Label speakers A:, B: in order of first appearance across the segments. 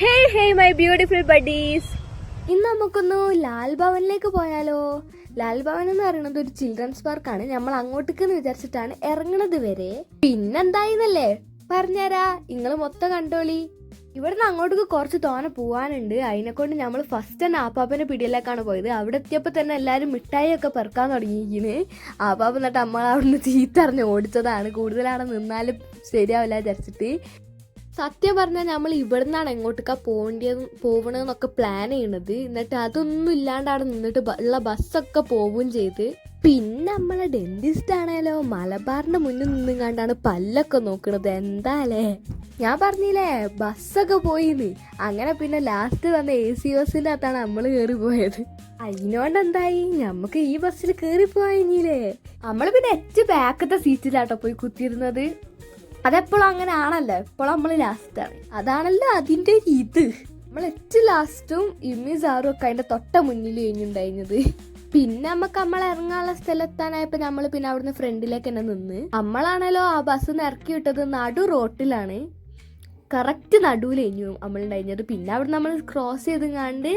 A: Hey hey my beautiful buddies ഇന്ന് നമുക്കൊന്ന് ലാൽ ഭവനിലേക്ക് പോയാലോ? ലാൽ ഭവൻ എന്ന് പറയുന്നത് ഒരു ചിൽഡ്രൻസ് പാർക്കാണ് നമ്മൾ അങ്ങോട്ടേക്ക് എന്ന് വിചാരിച്ചിട്ടാണ് ഇറങ്ങണത് വരെ. പിന്നെന്തായിന്നല്ലേ പറഞ്ഞുതരാ. നിങ്ങൾ മൊത്തം കണ്ടോളി. ഇവിടുന്ന് അങ്ങോട്ടേക്ക് കുറച്ച് തോനെ പോവാനുണ്ട്. അതിനെ കൊണ്ട് നമ്മൾ ഫസ്റ്റ് തന്നെ ആപ്പാപ്പനെ പിടിയിലേക്കാണ് പോയത്. അവിടെ എത്തിയപ്പോൾ തന്നെ എല്ലാവരും മിഠായിയൊക്കെ പെറുക്കാൻ തുടങ്ങിയിരിക്കുന്നു ആപ്പാപ്പ എന്നിട്ട് നമ്മൾ അവിടുന്ന് ചീത്തറിഞ്ഞ് ഓടിച്ചതാണ്. കൂടുതലാണ് നിന്നാലും ശരിയാവില്ല വിചാരിച്ചിട്ട്. സത്യം പറഞ്ഞാൽ നമ്മൾ ഇവിടുന്നാണ് എങ്ങോട്ടേക്കാ പോകേണ്ടത് പോകണമെന്നൊക്കെ പ്ലാൻ ചെയ്യണത്. എന്നിട്ട് അതൊന്നും ഇല്ലാണ്ടാണ് നിന്നിട്ട് ഉള്ള ബസ്സൊക്കെ പോവുകയും ചെയ്ത്. പിന്നെ നമ്മളെ ഡെന്റിസ്റ്റ് ആണേലോ മലബാറിന്റെ മുന്നിൽ നിന്നും കണ്ടാണ് പല്ലൊക്കെ നോക്കണത്. എന്താലേ? ഞാൻ പറഞ്ഞില്ലേ ബസ്സൊക്കെ പോയിന്ന്. അങ്ങനെ പിന്നെ ലാസ്റ്റ് വന്ന എ സി ബസ്സിന്റെ അകത്താണ് നമ്മൾ കയറി പോയത് അതിനോണ്ട് എന്തായി നമുക്ക് ഈ ബസ്സിൽ കയറി പോയില്ലേ നമ്മൾ പിന്നെ ഏറ്റവും ബാക്കത്തെ സീറ്റിലാട്ടോ പോയി കുത്തിയിരുന്നത്. അതെപ്പോഴും അങ്ങനെ ആണല്ലോ എപ്പോഴും നമ്മൾ ആണ്. അതാണല്ലോ അതിന്റെ ഒരു ഇത്. നമ്മൾ ഏറ്റവും ലാസ്റ്റും ഇമ്മി സാറും ഒക്കെ അതിന്റെ തൊട്ട മുന്നിൽ കഴിഞ്ഞുണ്ടായിരുന്നത് പിന്നെ നമുക്ക് നമ്മൾ ഇറങ്ങാനുള്ള സ്ഥലത്താനായപ്പോ നമ്മൾ പിന്നെ അവിടുന്ന് ഫ്രണ്ടിലേക്ക് തന്നെ നിന്ന്. നമ്മളാണല്ലോ ആ ബസ് ഇറക്കി വിട്ടത് നടു റോട്ടിലാണ് കറക്റ്റ് കഴിഞ്ഞു നമ്മളുണ്ടായിരുന്നത്. പിന്നെ അവിടെ നമ്മൾ ക്രോസ് ചെയ്ത് കണ്ട്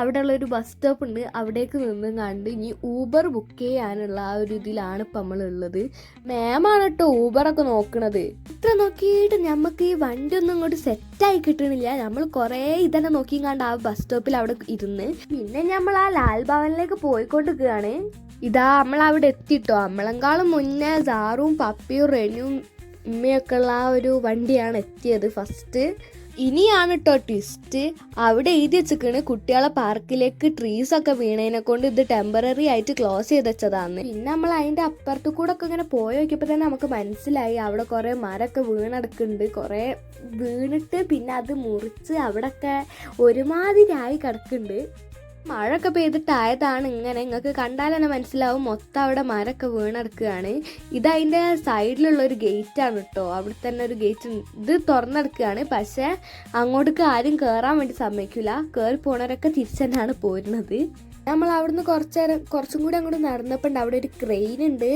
A: അവിടെ ഉള്ള ഒരു ബസ് സ്റ്റോപ്പ് ഉണ്ട്. അവിടേക്ക് നിന്ന് കണ്ട് ഇനി ഊബർ ബുക്ക് ചെയ്യാനുള്ള ആ ഒരു ഇതിലാണ് ഇപ്പം നമ്മളുള്ളത്. മാമാണ് കേട്ടോ ഊബറൊക്കെ നോക്കണത്. ഇത്ര നോക്കിയിട്ട് നമുക്ക് ഈ വണ്ടി ഒന്നും ഇങ്ങോട്ട് സെറ്റായി കിട്ടണില്ല. നമ്മൾ കുറേ ഇതന്നെ നോക്കി കണ്ട് ആ ബസ് സ്റ്റോപ്പിൽ അവിടെ ഇരുന്ന് പിന്നെ നമ്മൾ ആ ലാൽ ഭവനിലേക്ക് പോയിക്കൊണ്ടിരിക്കുകയാണ്. ഇതാ നമ്മൾ അവിടെ എത്തിട്ടോ. നമ്മളെക്കാളും മുന്നേ സാറും പപ്പിയും റെനും ഉമ്മയൊക്കെ ഉള്ള ആ ഒരു വണ്ടിയാണ് എത്തിയത് ഫസ്റ്റ് ഇനിയാണ് കേട്ടോ ട്വിസ്റ്റ് അവിടെ എഴുതി വെച്ചിക്കണ് കുട്ടികളെ പാർക്കിലേക്ക് ട്രീസ് ഒക്കെ വീണതിനെ കൊണ്ട് ഇത് ടെമ്പററി ആയിട്ട് ക്ലോസ് ചെയ്ത് വെച്ചതാന്ന്. പിന്നെ നമ്മൾ അതിന്റെ അപ്പുറത്ത് കൂടെ ഒക്കെ ഇങ്ങനെ പോയി നോക്കിയപ്പോൾ തന്നെ നമുക്ക് മനസ്സിലായി. അവിടെ കുറെ മരമൊക്കെ വീണെടുക്കുന്നുണ്ട്. കുറെ വീണിട്ട് പിന്നെ അത് മുറിച്ച് അവിടെയൊക്കെ ഒരുമാതിരി ആയി കിടക്കുന്നുണ്ട്. മഴയൊക്കെ പെയ്തിട്ടായതാണ് ഇങ്ങനെ. നിങ്ങൾക്ക് കണ്ടാൽ തന്നെ മനസ്സിലാവും. മൊത്തം അവിടെ മരമൊക്കെ വീണെടുക്കുകയാണ്. ഇത് അതിന്റെ സൈഡിലുള്ള ഒരു ഗേറ്റാണ് കേട്ടോ. അവിടെ തന്നെ ഒരു ഗേറ്റ് ഇത് തുറന്നെടുക്കുകയാണ്. പക്ഷേ അങ്ങോട്ടേക്ക് ആരും കയറാൻ വേണ്ടി സമ്മതിക്കില്ല. കയറി പോണവരൊക്കെ തിരിച്ചു തന്നെയാണ് പോരുന്നത്. നമ്മൾ അവിടുന്ന് കുറച്ച് നേരം കുറച്ചും കൂടി അങ്ങോട്ട് നടന്നപ്പോൾ അവിടെ ഒരു ക്രെയിൻ ഉണ്ട്.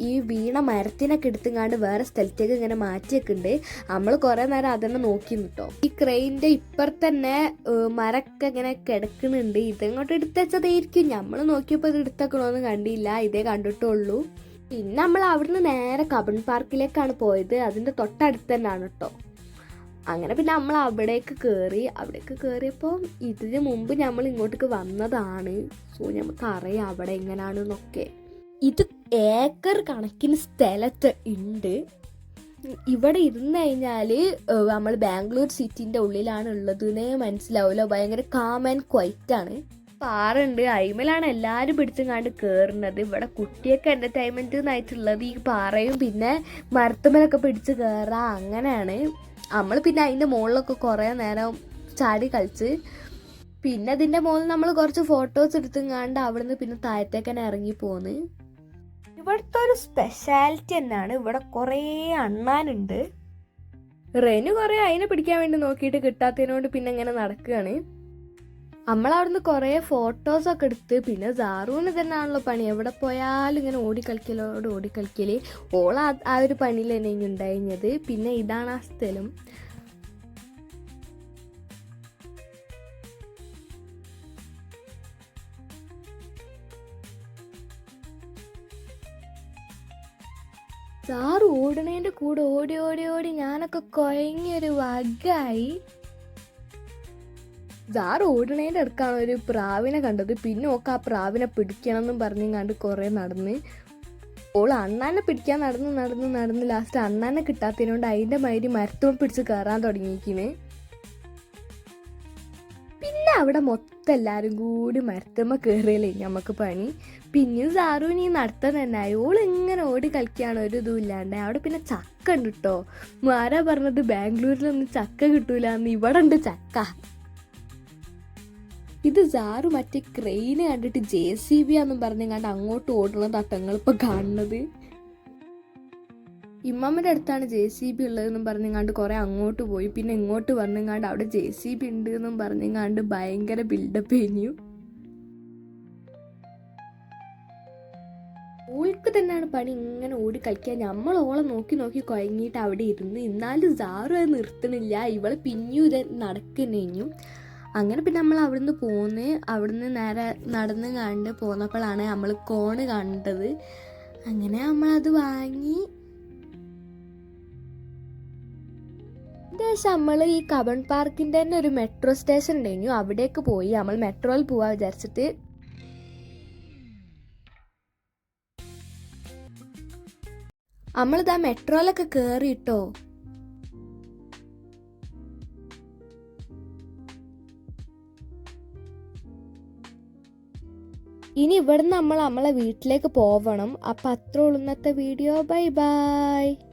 A: ഈ വീണ മരത്തിനൊക്കെ എടുത്തുങ്ങാണ്ട് വേറെ സ്ഥലത്തേക്ക് ഇങ്ങനെ മാറ്റിയൊക്കെ ഉണ്ട്. നമ്മൾ കുറേ നേരം അതന്നെ നോക്കി നിട്ടോ ഈ ക്രെയിനിന്റെ ഇപ്പുറത്തന്നെ ഏഹ്, മരൊക്കെ ഇങ്ങനെ കിടക്കുന്നുണ്ട്. ഇതങ്ങോട്ട് എടുത്തച്ചതായിരിക്കും നമ്മൾ നോക്കിയപ്പോൾ ഇത് എടുത്തേക്കണോന്ന് കണ്ടില്ല. ഇതേ കണ്ടിട്ടുള്ളൂ. പിന്നെ നമ്മൾ അവിടുന്ന് നേരെ കബൺ പാർക്കിലേക്കാണ് പോയത്. അതിന്റെ തൊട്ടടുത്ത് തന്നെയാണ് കേട്ടോ അങ്ങനെ പിന്നെ നമ്മൾ അവിടേക്ക് കയറി അവിടേക്ക് കയറിയപ്പോൾ ഇതിന് മുമ്പ് നമ്മൾ ഇങ്ങോട്ടേക്ക് വന്നതാണ്. സോ നമുക്ക് അറിയാം അവിടെ എങ്ങനെയാണെന്നൊക്കെ ഇത് ഏക്കർ കണക്കിന് സ്ഥലത്ത് ഉണ്ട്. ഇവിടെ ഇരുന്ന് കഴിഞ്ഞാൽ നമ്മൾ ബാംഗ്ലൂർ സിറ്റിന്റെ ഉള്ളിലാണ് ഉള്ളതെന്നേ മനസ്സിലാവില്ല ഭയങ്കര കാം ആൻഡ് ആണ്. പാറുണ്ട് അയിമലാണ് എല്ലാവരും പിടിച്ചും കയറുന്നത് ഇവിടെ കുട്ടിയൊക്കെ എന്റർടൈൻമെന്റ് എന്നായിട്ടുള്ളത് ഈ പാറയും പിന്നെ മരത്തുമ്മലൊക്കെ പിടിച്ച് കയറാം അങ്ങനെയാണ്. നമ്മൾ പിന്നെ അതിന്റെ മുകളിലൊക്കെ കുറേ നേരം ചാടി കളിച്ച് പിന്നെ അതിന്റെ മുകളിൽ നമ്മൾ കുറച്ച് ഫോട്ടോസ് എടുത്തുങ്ങാണ്ട് അവിടുന്ന് പിന്നെ താഴത്തേക്ക് തന്നെ ഇറങ്ങി പോന്ന്. ഇവിടുത്തെ ഒരു സ്പെഷ്യാലിറ്റി തന്നെയാണ് ഇവിടെ കുറേ അണ്ണാനുണ്ട്. റെനു കുറേ അതിനെ പിടിക്കാൻ വേണ്ടി നോക്കിയിട്ട് കിട്ടാത്തതിനോട് പിന്നെ ഇങ്ങനെ നടക്കുകയാണ്. നമ്മളവിടുന്ന് കുറേ ഫോട്ടോസൊക്കെ എടുത്ത് പിന്നെ സാറൂന് തന്നെയാണല്ലോ പണി. എവിടെ പോയാലും ഇങ്ങനെ ഓടിക്കളിക്കലോട് ഓടിക്കളിക്കൽ. ഓള ആ- ഒരു പണിയിൽ തന്നെ ഉണ്ടായിരുന്നത്. പിന്നെ ഇതാണ് ആ സ്ഥലം. സാറ് ഓടണേന്റെ കൂടെ ഓടി ഓടി ഓടി ഞാനൊക്കെ കുഴങ്ങിയൊരു വകായി സാറ് ഓടണേന്റെ അടുക്കാണ് ഒരു പ്രാവിനെ കണ്ടത്. പിന്നെ ഒക്കെ ആ പ്രാവിനെ പിടിക്കണം എന്നും പറഞ്ഞും കണ്ട് കുറെ നടന്ന്. ഓൾ അണ്ണാനെ പിടിക്കാൻ നടന്ന് നടന്ന് നടന്ന് ലാസ്റ്റ് അണ്ണാനെ കിട്ടാത്തതിനോണ്ട് അതിന്റെ മാതിരി മരത്തും പിടിച്ച് കയറാൻ തുടങ്ങിയിരിക്കണ്. പിന്നെ അവിടെ മൊത്തം എല്ലാരും കൂടി മരത്തുമ്മ കയറിയല്ലേ നമുക്ക് പണി. പിന്നെയും സാറുവിന് ഈ നടത്തം തന്നെ. ഓടി കളിക്കുകയാണ് ഒരു ഇതും ഇല്ലാണ്ട്. അവിടെ പിന്നെ ചക്ക ഉണ്ട് കേട്ടോ ആരാ പറഞ്ഞത്? ബാംഗ്ലൂരിലൊന്നും ചക്ക കിട്ടൂല എന്ന് ഇവിടെ ഉണ്ട് ചക്ക. ഇത് സാറ് മറ്റേ ക്രെയിന് കണ്ടിട്ട് ജെ സി ബി ആന്നും പറഞ്ഞങ്ങാണ്ട് അങ്ങോട്ട് ഓടുന്ന തട്ടങ്ങൾ ഇപ്പൊ കാണുന്നത്. ഇമ്മമ്മന്റെ അടുത്താണ് ജെ സി ബി ഉള്ളതെന്നും പറഞ്ഞങ്ങാണ്ട് കുറെ അങ്ങോട്ട് പോയി. പിന്നെ ഇങ്ങോട്ട് വന്നങ്ങാണ്ട് അവിടെ ജെ സി ബി ഉണ്ട് എന്നും പറഞ്ഞങ്ങാണ്ട് ഭയങ്കര ബിൽഡപ്പ് കഴിഞ്ഞു ഓൾക്ക് തന്നെയാണ് പണി ഇങ്ങനെ ഓടി കളിക്കുക നമ്മൾ ഓളെ നോക്കി നോക്കി കുഴങ്ങിയിട്ട് അവിടെ ഇരുന്ന് എന്നാലും സാറും അത് നിർത്തണില്ല. ഇവളെ പിന്നെയും ഇത് നടക്കുന്നു അങ്ങനെ പിന്നെ നമ്മൾ അവിടുന്ന് പോന്ന്. അവിടുന്ന് നേരെ നടന്ന് കണ്ട് പോന്നപ്പോഴാണ് നമ്മൾ കോണ് കണ്ടത്. അങ്ങനെ നമ്മളത് വാങ്ങി. ഏകദേശം നമ്മൾ ഈ കബൺ പാർക്കിന്റെ തന്നെ ഒരു മെട്രോ സ്റ്റേഷൻ ഉണ്ടെങ്കിൽ അവിടേക്ക് പോയി. നമ്മൾ മെട്രോയിൽ പോവാ വിചാരിച്ചിട്ട്. നമ്മളിതാ മെട്രോയിലൊക്കെ കേറിയിട്ടോ? ഇനി ഇവിടുന്ന് നമ്മൾ നമ്മളെ വീട്ടിലേക്ക് പോവണം. അപ്പം അത്ര വീഡിയോ. Bye bye.